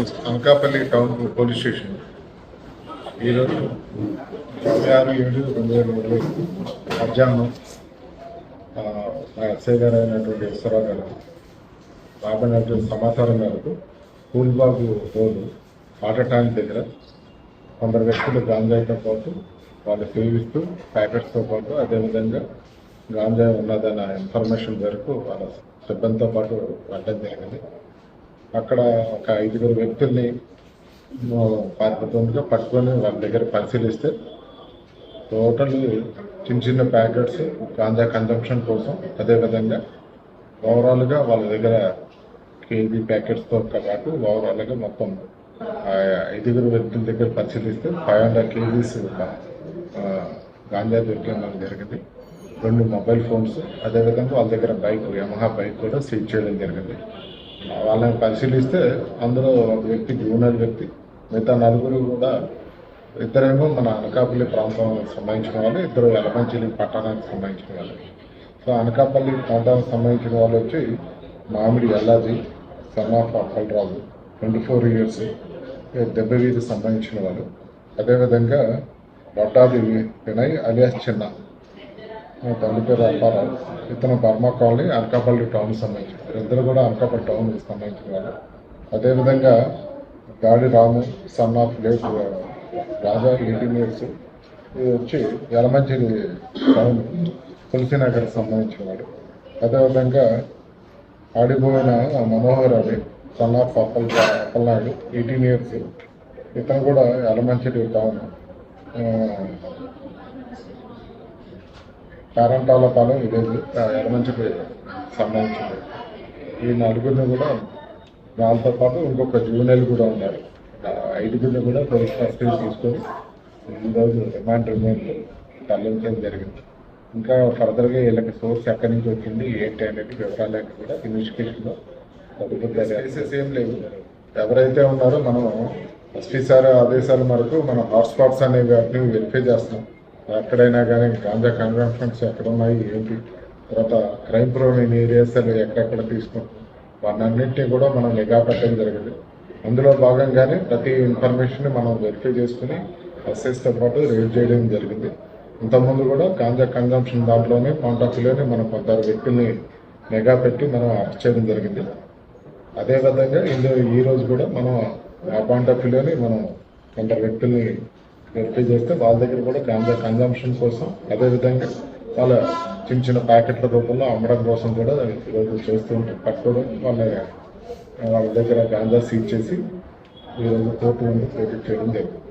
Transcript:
Anakapalli town police station. ఈరోజు ఇరవై ఆరు ఏడు రెండు వేల ఇరవై మధ్యాహ్నం మా ఎస్ఐ గారు అయినటువంటి ఈశ్వరరావు గారు రాబడినటువంటి సమాచారం మేరకు పూల్బాగు రోడ్డు వాటర్ ట్యాంక్ దగ్గర కొందరు వ్యక్తులు గాంజాయితో పాటు వాళ్ళు సేవిస్తూ ప్యాకెట్స్తో పాటు అదేవిధంగా గాంజాయి ఉన్నదన్న ఇన్ఫర్మేషన్ మేరకు వాళ్ళ సిబ్బందితో పాటు వెళ్ళడం జరిగింది. అక్కడ ఒక ఐదుగురు వ్యక్తుల్ని పాత్రగా పట్టుకొని వాళ్ళ దగ్గర పరిశీలిస్తే టోటల్ చిన్న చిన్న ప్యాకెట్స్ గాంజా కన్జంప్షన్ కోసం అదేవిధంగా ఓవరాల్గా వాళ్ళ దగ్గర కేజీ ప్యాకెట్స్తో పాటు ఓవరాల్గా మొత్తం ఐదుగురు వ్యక్తుల దగ్గర పరిశీలిస్తే ఫైవ్ హండ్రెడ్ కేజీస్ గాంజా దొరికిందని జరిగింది. రెండు మొబైల్ ఫోన్స్ అదేవిధంగా వాళ్ళ దగ్గర బైక్ యమహా బైక్ కూడా సీజ్ చేయడం జరిగింది. వాళ్ళని పరిశీలిస్తే అందులో ఒక వ్యక్తి జూనియర్ వ్యక్తి మిగతా నలుగురు కూడా ఇద్దరేమో మన అనకాపల్లి ప్రాంతానికి సంబంధించిన వాళ్ళు ఇద్దరు ఎలమంచిలి పట్టణానికి సంబంధించిన వాళ్ళు. సో అనకాపల్లి ప్రాంతానికి సంబంధించిన వాళ్ళు వచ్చి Mamidi Ellaji son of Appalaraju twenty four years దెబ్బ సంబంధించిన వాళ్ళు. అదేవిధంగా వడ్డాది వినయ్ అలియాస్ చిన్న. మా తల్లి పేరు అప్పారావు. ఇతను బర్మా కాలనీ అనకాపల్లి టౌన్ సంబంధించిన ఇద్దరు కూడా అనకాపల్లి టౌన్ సంబంధించిన వాళ్ళు. అదేవిధంగా Gadi Ramu son of late Raja eighteen years ఇది వచ్చి యలమంచిలి టౌన్ తులసినగర్కి సంబంధించిన వాడు అదేవిధంగా ఆడిపోయిన మనోహర్ అవి son of Appal Appalanaidu eighteen years ఇతను కూడా యలమంచిలి టౌన్ ఆ, కారంటాలపాలెం విలేజ్ ఎడమంచికి సంబంధించింది ఈ నలుగురిని కూడా వాళ్ళతో పాటు ఇంకొక జూనియర్ కూడా ఉన్నారు. ఐదుగురిని కూడా పోలీస్ కస్టడీ తీసుకొని ఈరోజు రిమాండ్ రిమాండ్ తరలించడం జరిగింది. ఇంకా ఫర్దర్గా వీళ్ళకి సోర్స్ ఎక్కడి నుంచి వచ్చింది ఏంటి అనేది వివరాలన్నీ కూడా ఇన్వెస్టిగేషన్లో కేసెస్ ఏం లేవు. ఎవరైతే ఉన్నారో మనం ఎస్పీ సార్ ఆదేశాల మేరకు మనం హాట్స్పాట్స్ అనే వాటిని వెరిఫై చేస్తున్నాం. ఎక్కడైనా కానీ గాంజా కన్వెన్షన్స్ ఎక్కడ ఉన్నాయి ఏంటి? తర్వాత క్రైమ్ ప్రోన్ ఏరియాస్ ఎక్కడెక్కడ తీసుకుంటాం. వాటన్నింటినీ కూడా మనం నిఘా పెట్టడం జరిగింది. అందులో భాగంగానే ప్రతి ఇన్ఫర్మేషన్ మనం వెరిఫై చేసుకుని ఎస్ఎస్తో పాటు రేట్ చేయడం జరిగింది. ఇంతకుముందు కూడా గాంజా కన్జంప్షన్ దాంట్లోనే కాంటాక్ట్లోనే మనం కొందరు వ్యక్తుల్ని నిఘా పెట్టి మనం అరెస్ట్ చేయడం జరిగింది. అదేవిధంగా ఇందులో ఈరోజు కూడా మనం ఆ పాయింట్ మనం కొందరు వ్యక్తుల్ని వెరిఫై చేస్తే వాళ్ళ దగ్గర కూడా గాంజా కన్జంప్షన్ కోసం అదేవిధంగా వాళ్ళ చిన్న చిన్న ప్యాకెట్ల రూపంలో అమ్మడం కోసం కూడా ఈరోజు చేస్తూ ఉంటారు. పట్టుకోవడం వాళ్ళ వాళ్ళ దగ్గర గాంజా సీజ్ చేసి ఈరోజు కోర్టు ముందు ప్రొజెక్ట్ చేయడం జరిగింది.